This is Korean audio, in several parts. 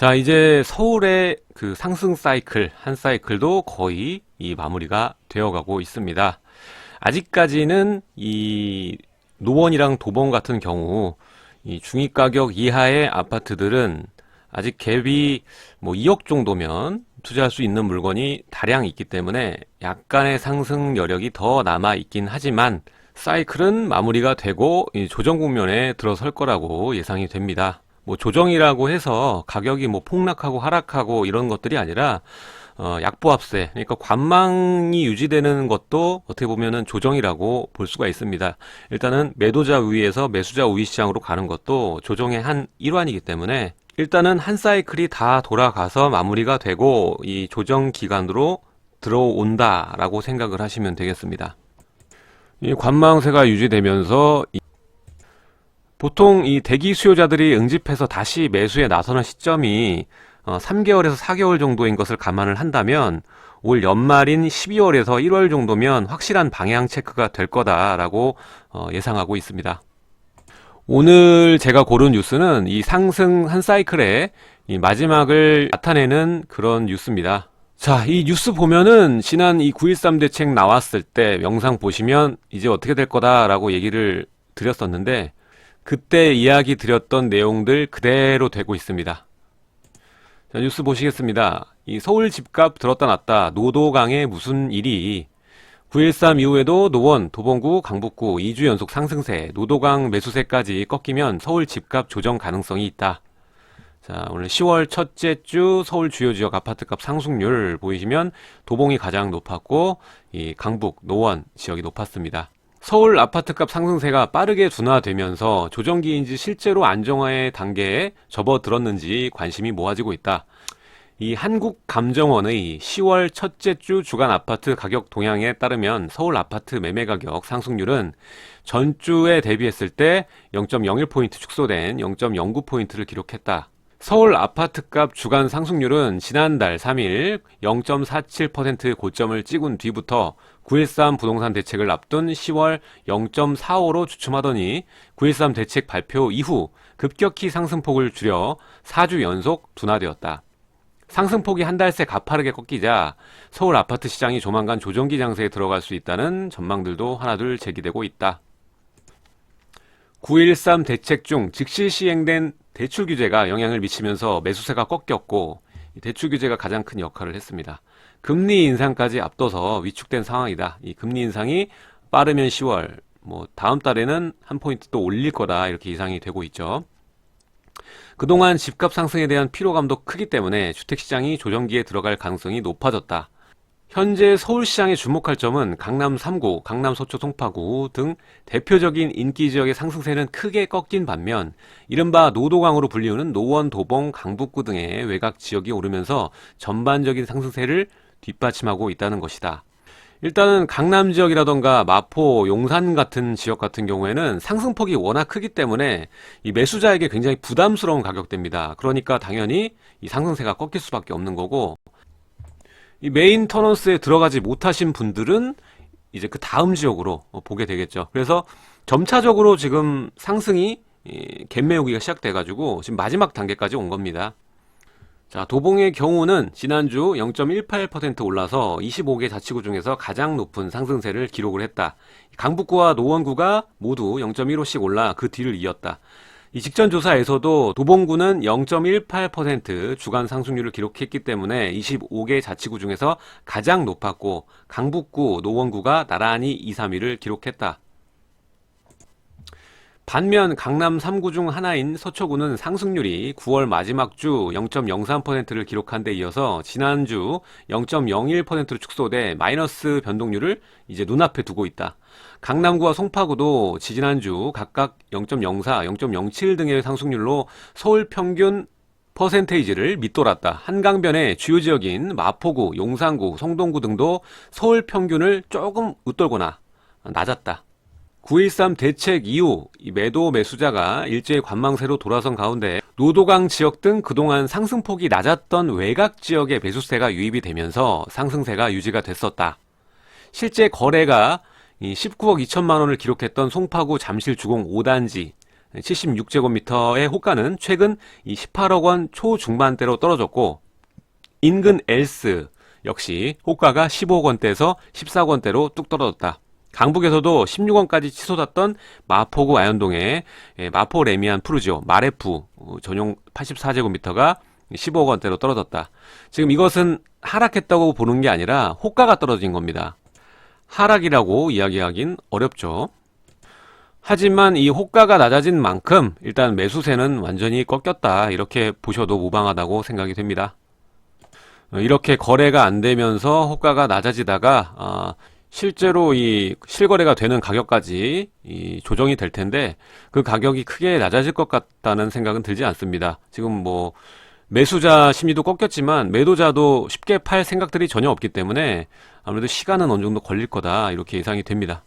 자, 이제 서울의 그 상승 사이클, 한 사이클도 거의 이 마무리가 되어가고 있습니다. 아직까지는 이 노원이랑 도봉 같은 경우 이 중위 가격 이하의 아파트들은 아직 갭이 뭐 2억 정도면 투자할 수 있는 물건이 다량 있기 때문에 약간의 상승 여력이 더 남아 있긴 하지만 사이클은 마무리가 되고 이 조정 국면에 들어설 거라고 예상이 됩니다. 뭐 조정이라고 해서 가격이 뭐 폭락하고 하락하고 이런 것들이 아니라 어, 약보합세 그러니까 관망이 유지되는 것도 어떻게 보면은 조정이라고 볼 수가 있습니다. 일단은 매도자 우위에서 매수자 우위 시장으로 가는 것도 조정의 한 일환이기 때문에 일단은 한 사이클이 다 돌아가서 마무리가 되고 이 조정 기간으로 들어온다라고 생각을 하시면 되겠습니다. 이 관망세가 유지되면서 이- 보통 이 대기 수요자들이 응집해서 다시 매수에 나서는 시점이 어, 3개월에서 4개월 정도인 것을 감안을 한다면 올 연말인 12월에서 1월 정도면 확실한 방향 체크가 될 거다라고 어, 예상하고 있습니다. 오늘 제가 고른 뉴스는 이 상승 한 사이클의 이 마지막을 나타내는 그런 뉴스입니다. 자, 이 뉴스 보면은 지난 이 9.13 대책 나왔을 때 영상 보시면 이제 어떻게 될 거다라고 얘기를 드렸었는데 그때 이야기 드렸던 내용들 그대로 되고 있습니다. 자, 뉴스 보시겠습니다. 이 서울 집값 들었다 놨다 노도강에 무슨 일이 9.13 이후에도 노원, 도봉구, 강북구 2주 연속 상승세, 노도강 매수세까지 꺾이면 서울 집값 조정 가능성이 있다. 자, 오늘 10월 첫째 주 서울 주요 지역 아파트값 상승률 보이시면 도봉이 가장 높았고 이 강북, 노원 지역이 높았습니다. 서울 아파트값 상승세가 빠르게 둔화되면서 조정기인지 실제로 안정화의 단계에 접어들었는지 관심이 모아지고 있다. 이 한국감정원의 10월 첫째 주 주간 아파트 가격 동향에 따르면 서울 아파트 매매 가격 상승률은 전주에 대비했을 때 0.01포인트 축소된 0.09포인트를 기록했다. 서울 아파트값 주간 상승률은 지난달 3일 0.47% 고점을 찍은 뒤부터 9.13 부동산 대책을 앞둔 10월 0.45로 주춤하더니 9.13 대책 발표 이후 급격히 상승폭을 줄여 4주 연속 둔화되었다. 상승폭이 한 달 새 가파르게 꺾이자 서울 아파트 시장이 조만간 조정기 장세에 들어갈 수 있다는 전망들도 하나둘 제기되고 있다. 9.13 대책 중 즉시 시행된 대출 규제가 영향을 미치면서 매수세가 꺾였고 이 대출 규제가 가장 큰 역할을 했습니다. 금리 인상까지 앞둬서 위축된 상황이다. 이 금리 인상이 빠르면 10월, 뭐 다음 달에는 한 포인트 또 올릴 거다 이렇게 예상이 되고 있죠. 그동안 집값 상승에 대한 피로감도 크기 때문에 주택시장이 조정기에 들어갈 가능성이 높아졌다. 현재 서울시장에 주목할 점은 강남 3구, 강남 서초 송파구 등 대표적인 인기 지역의 상승세는 크게 꺾인 반면 이른바 노도강으로 불리우는 노원, 도봉, 강북구 등의 외곽 지역이 오르면서 전반적인 상승세를 뒷받침하고 있다는 것이다. 일단은 강남 지역이라던가 마포, 용산 같은 지역 같은 경우에는 상승폭이 워낙 크기 때문에 이 매수자에게 굉장히 부담스러운 가격대입니다. 그러니까 당연히 이 상승세가 꺾일 수밖에 없는 거고 이 메인 터넌스에 들어가지 못하신 분들은 이제 그 다음 지역으로 어, 보게 되겠죠. 그래서 점차적으로 지금 상승이 이, 갭 메우기가 시작돼가지고 지금 마지막 단계까지 온 겁니다. 자, 도봉의 경우는 지난주 0.18% 올라서 25개 자치구 중에서 가장 높은 상승세를 기록을 했다. 강북구와 노원구가 모두 0.15씩 올라 그 뒤를 이었다. 이 직전 조사에서도 도봉구는 0.18% 주간 상승률을 기록했기 때문에 25개 자치구 중에서 가장 높았고 강북구, 노원구가 나란히 2, 3위를 기록했다. 반면 강남 3구 중 하나인 서초구는 상승률이 9월 마지막 주 0.03%를 기록한 데 이어서 지난주 0.01%로 축소돼 마이너스 변동률을 이제 눈앞에 두고 있다. 강남구와 송파구도 지지난주 각각 0.04, 0.07 등의 상승률로 서울 평균 퍼센테이지를 밑돌았다. 한강변의 주요 지역인 마포구, 용산구, 성동구 등도 서울 평균을 조금 웃돌거나 낮았다. 9.13 대책 이후 이 매도 매수자가 일제히 관망세로 돌아선 가운데 노도강 지역 등 그동안 상승폭이 낮았던 외곽 지역의 매수세가 유입이 되면서 상승세가 유지가 됐었다. 실제 거래가 이 19억 2천만 원을 기록했던 송파구 잠실 주공 5단지 76제곱미터의 호가는 최근 이 18억 원 초중반대로 떨어졌고 인근 엘스 역시 호가가 15억 원대에서 14억 원대로 뚝 떨어졌다. 강북에서도 16원까지 치솟았던 마포구 아현동의 예, 마포 레미안 푸르지오 마레프 어, 전용 84제곱미터가 15억 원대로 떨어졌다. 지금 이것은 하락했다고 보는 게 아니라 호가가 떨어진 겁니다. 하락이라고 이야기하긴 어렵죠. 하지만 이 호가가 낮아진 만큼 일단 매수세는 완전히 꺾였다. 이렇게 보셔도 무방하다고 생각이 됩니다. 어, 이렇게 거래가 안 되면서 호가가 낮아지다가 아, 실제로 이 실거래가 되는 가격까지 이 조정이 될 텐데 그 가격이 크게 낮아질 것 같다는 생각은 들지 않습니다. 지금 뭐 매수자 심리도 꺾였지만 매도자도 쉽게 팔 생각들이 전혀 없기 때문에 아무래도 시간은 어느 정도 걸릴 거다 이렇게 예상이 됩니다.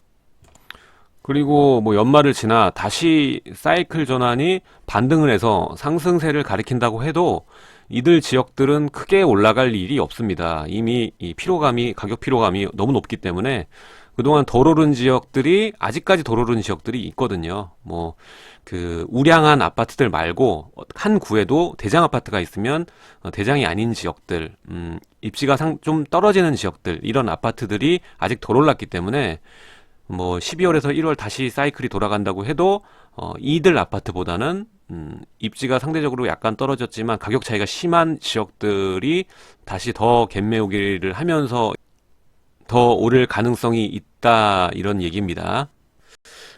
그리고 뭐 연말을 지나 다시 사이클 전환이 반등을 해서 상승세를 가리킨다고 해도 이들 지역들은 크게 올라갈 일이 없습니다. 이미 이 피로감이 가격 피로감이 너무 높기 때문에 그동안 덜 오른 지역들이 아직까지 덜 오른 지역들이 있거든요. 뭐 그 우량한 아파트들 말고 한 구에도 대장 아파트가 있으면 어, 대장이 아닌 지역들, 음, 입지가 상, 좀 떨어지는 지역들 이런 아파트들이 아직 덜 올랐기 때문에 뭐 12월에서 1월 다시 사이클이 돌아간다고 해도 어, 이들 아파트보다는 음, 입지가 상대적으로 약간 떨어졌지만 가격 차이가 심한 지역들이 다시 더 갭매우기를 하면서 더 오를 가능성이 있다 이런 얘기입니다.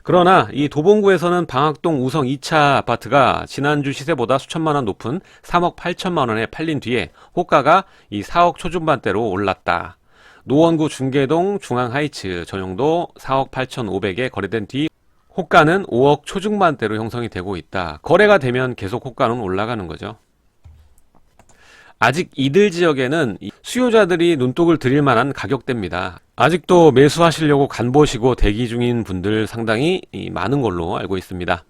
그러나 이 도봉구에서는 방학동 우성 2차 아파트가 지난주 시세보다 수천만 원 높은 3억 8천만 원에 팔린 뒤에 호가가 이 4억 초중반대로 올랐다. 노원구 중계동 중앙하이츠 전용도 4억 8천5백에 거래된 뒤 호가는 5억 초중반대로 형성이 되고 있다. 거래가 되면 계속 호가는 올라가는 거죠. 아직 이들 지역에는 이 수요자들이 눈독을 들일 만한 가격대입니다. 아직도 매수하시려고 간 보시고 대기 중인 분들 상당히 이 많은 걸로 알고 있습니다.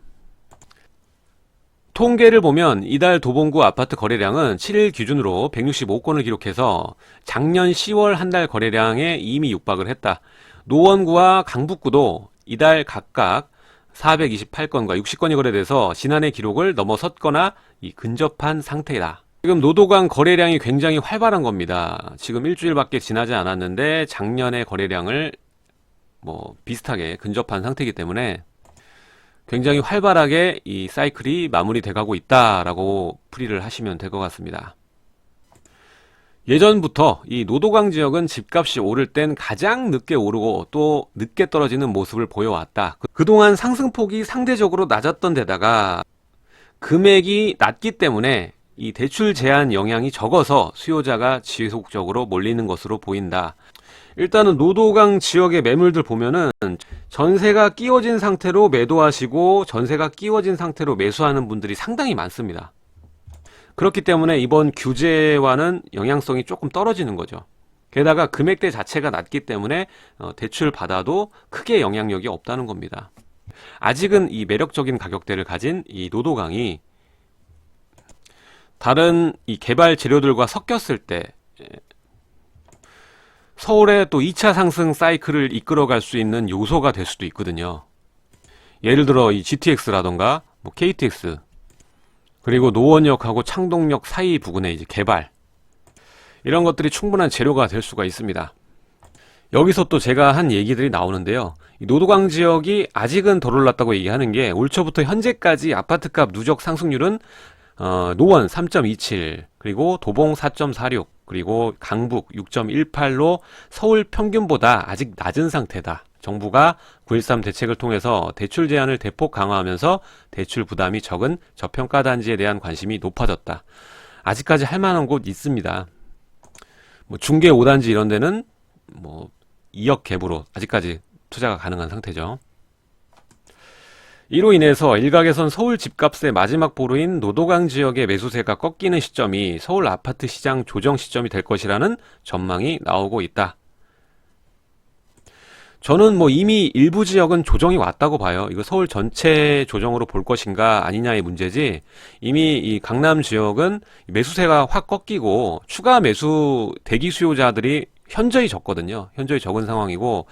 통계를 보면 이달 도봉구 아파트 거래량은 7일 기준으로 165건을 기록해서 작년 10월 한 달 거래량에 이미 육박을 했다. 노원구와 강북구도 이달 각각 428건과 60건이 거래돼서 지난해 기록을 넘어섰거나 이 근접한 상태이다. 지금 노도강 거래량이 굉장히 활발한 겁니다. 지금 일주일밖에 지나지 않았는데 작년의 거래량을 뭐 비슷하게 근접한 상태이기 때문에 굉장히 활발하게 이 사이클이 마무리돼 가고 있다라고 풀이를 하시면 될 것 같습니다. 예전부터 이 노도강 지역은 집값이 오를 땐 가장 늦게 오르고 또 늦게 떨어지는 모습을 보여왔다. 그- 그동안 상승폭이 상대적으로 낮았던 데다가 금액이 낮기 때문에 이 대출 제한 영향이 적어서 수요자가 지속적으로 몰리는 것으로 보인다. 일단은 노도강 지역의 매물들 보면은 전세가 끼워진 상태로 매도하시고 전세가 끼워진 상태로 매수하는 분들이 상당히 많습니다. 그렇기 때문에 이번 규제와는 영향성이 조금 떨어지는 거죠. 게다가 금액대 자체가 낮기 때문에 어, 대출 받아도 크게 영향력이 없다는 겁니다. 아직은 이 매력적인 가격대를 가진 이 노도강이 다른 이 개발 재료들과 섞였을 때 에, 서울의 또 2차 상승 사이클을 이끌어갈 수 있는 요소가 될 수도 있거든요. 예를 들어 이 GTX라던가 뭐 KTX 그리고 노원역하고 창동역 사이 부근의 이제 개발 이런 것들이 충분한 재료가 될 수가 있습니다. 여기서 또 제가 한 얘기들이 나오는데요. 이 노도강 지역이 아직은 덜 올랐다고 얘기하는 게 올 초부터 현재까지 아파트값 누적 상승률은 어, 노원 3.27 그리고 도봉 4.46 그리고 강북 6.18로 서울 평균보다 아직 낮은 상태다. 정부가 9.13 대책을 통해서 대출 제한을 대폭 강화하면서 대출 부담이 적은 저평가 단지에 대한 관심이 높아졌다. 아직까지 할 만한 곳 있습니다. 뭐 중계 5단지 이런 데는 뭐 2억 갭으로 아직까지 투자가 가능한 상태죠. 이로 인해서 일각에선 서울 집값의 마지막 보루인 노도강 지역의 매수세가 꺾이는 시점이 서울 아파트 시장 조정 시점이 될 것이라는 전망이 나오고 있다. 저는 뭐 이미 일부 지역은 조정이 왔다고 봐요. 이거 서울 전체 조정으로 볼 것인가 아니냐의 문제지. 이미 이 강남 지역은 매수세가 확 꺾이고 추가 매수 대기 수요자들이 현저히 적거든요. 현저히 적은 상황이고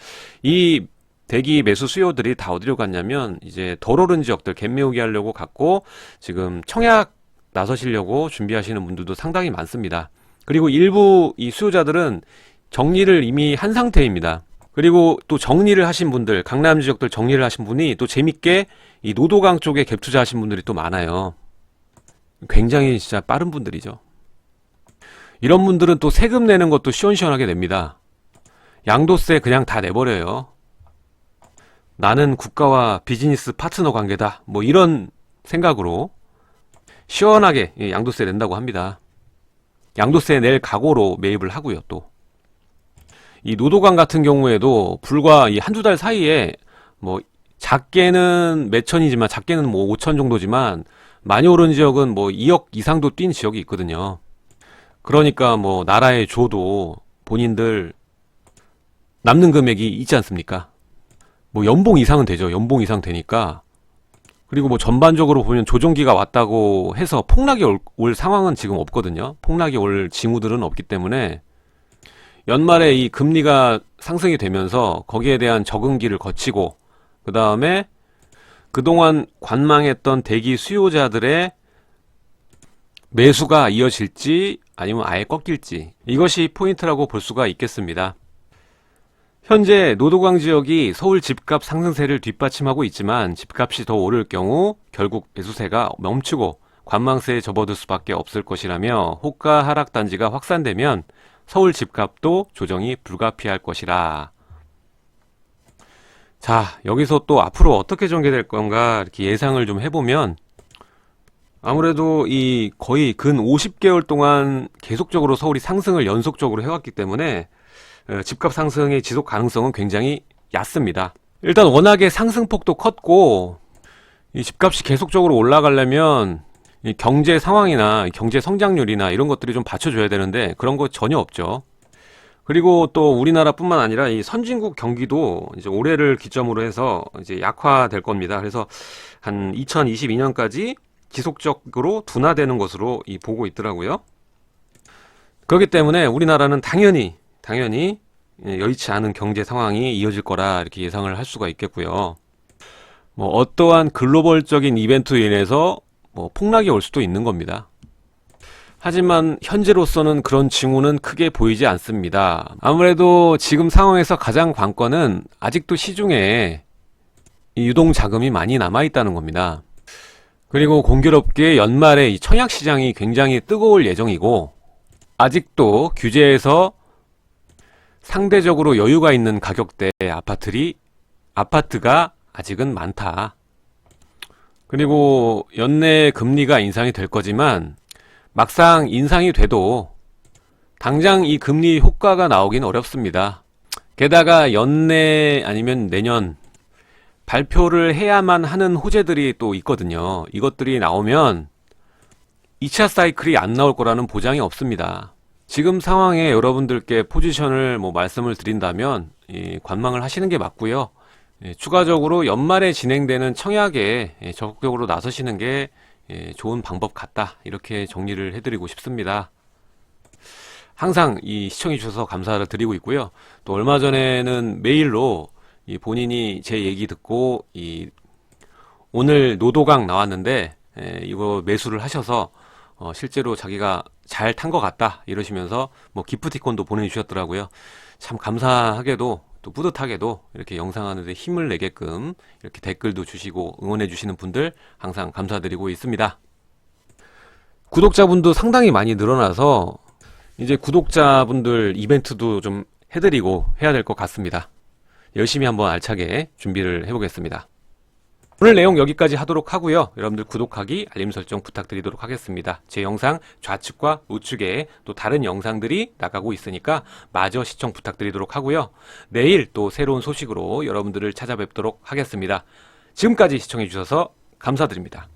이 대기 매수 수요들이 다 어디로 갔냐면 이제 덜 오른 지역들 갭 메우기 하려고 갔고 지금 청약 나서시려고 준비하시는 분들도 상당히 많습니다. 그리고 일부 이 수요자들은 정리를 이미 한 상태입니다. 그리고 또 정리를 하신 분들, 강남 지역들 정리를 하신 분이 또 재밌게 이 노도강 쪽에 갭 투자하신 분들이 또 많아요. 굉장히 진짜 빠른 분들이죠. 이런 분들은 또 세금 내는 것도 시원시원하게 냅니다. 양도세 그냥 다 내버려요. 나는 국가와 비즈니스 파트너 관계다. 뭐 이런 생각으로 시원하게 이 양도세 낸다고 합니다. 양도세 낼 각오로 매입을 하고요, 또. 이 노도강 같은 경우에도 불과 이 한두 달 사이에 뭐 작게는 몇 천이지만 작게는 뭐 5천 정도지만 많이 오른 지역은 뭐 2억 이상도 뛴 지역이 있거든요. 그러니까 뭐 나라에 줘도 본인들 남는 금액이 있지 않습니까? 뭐 연봉 이상은 되죠. 연봉 이상 되니까. 그리고 뭐 전반적으로 보면 조정기가 왔다고 해서 폭락이 올, 올 상황은 지금 없거든요. 폭락이 올 징후들은 없기 때문에 연말에 이 금리가 상승이 되면서 거기에 대한 적응기를 거치고 그 다음에 그동안 관망했던 대기 수요자들의 매수가 이어질지 아니면 아예 꺾일지 이것이 포인트라고 볼 수가 있겠습니다. 현재 노도강 지역이 서울 집값 상승세를 뒷받침하고 있지만 집값이 더 오를 경우 결국 매수세가 멈추고 관망세에 접어들 수밖에 없을 것이라며 호가 하락 단지가 확산되면 서울 집값도 조정이 불가피할 것이라. 자, 여기서 또 앞으로 어떻게 전개될 건가 이렇게 예상을 좀 해보면 아무래도 이 거의 근 50개월 동안 계속적으로 서울이 상승을 연속적으로 해왔기 때문에 어, 집값 상승의 지속 가능성은 굉장히 얕습니다. 일단 워낙에 상승폭도 컸고 이 집값이 계속적으로 올라가려면 이 경제 상황이나 경제 성장률이나 이런 것들이 좀 받쳐줘야 되는데 그런 거 전혀 없죠. 그리고 또 우리나라뿐만 아니라 이 선진국 경기도 이제 올해를 기점으로 해서 이제 약화될 겁니다. 그래서 한 2022년까지 지속적으로 둔화되는 것으로 이 보고 있더라고요. 그렇기 때문에 우리나라는 당연히 당연히 예, 여의치 않은 경제 상황이 이어질 거라 이렇게 예상을 할 수가 있겠고요. 뭐 어떠한 글로벌적인 이벤트로 인해서 뭐 폭락이 올 수도 있는 겁니다. 하지만 현재로서는 그런 징후는 크게 보이지 않습니다. 아무래도 지금 상황에서 가장 관건은 아직도 시중에 이 유동 자금이 많이 남아 있다는 겁니다. 그리고 공교롭게 연말에 이 청약 시장이 굉장히 뜨거울 예정이고 아직도 규제에서 상대적으로 여유가 있는 가격대 아파트리 아파트가 아직은 많다. 그리고 연내 금리가 인상이 될 거지만 막상 인상이 돼도 당장 이 금리 효과가 나오긴 어렵습니다. 게다가 연내 아니면 내년 발표를 해야만 하는 호재들이 또 있거든요. 이것들이 나오면 2차 사이클이 안 나올 거라는 보장이 없습니다. 지금 상황에 여러분들께 포지션을 뭐 말씀을 드린다면 이 관망을 하시는 게 맞고요. 예, 추가적으로 연말에 진행되는 청약에 예, 적극적으로 나서시는 게 예, 좋은 방법 같다. 이렇게 정리를 해드리고 싶습니다. 항상 이 시청해 주셔서 감사를 드리고 있고요. 또 얼마 전에는 메일로 이 본인이 제 얘기 듣고 이 오늘 노도강 나왔는데 에, 이거 매수를 하셔서 어, 실제로 자기가 잘 탄 것 같다 이러시면서 뭐 기프티콘도 보내주셨더라고요. 참 감사하게도 또 뿌듯하게도 이렇게 영상 하는데 힘을 내게끔 이렇게 댓글도 주시고 응원해 주시는 분들 항상 감사드리고 있습니다. 구독자분도 상당히 많이 늘어나서 이제 구독자분들 이벤트도 좀 해드리고 해야 될 것 같습니다. 열심히 한번 알차게 준비를 해보겠습니다. 오늘 내용 여기까지 하도록 하고요. 여러분들 구독하기, 알림 설정 부탁드리도록 하겠습니다. 제 영상 좌측과 우측에 또 다른 영상들이 나가고 있으니까 마저 시청 부탁드리도록 하고요. 내일 또 새로운 소식으로 여러분들을 찾아뵙도록 하겠습니다. 지금까지 시청해 주셔서 감사드립니다.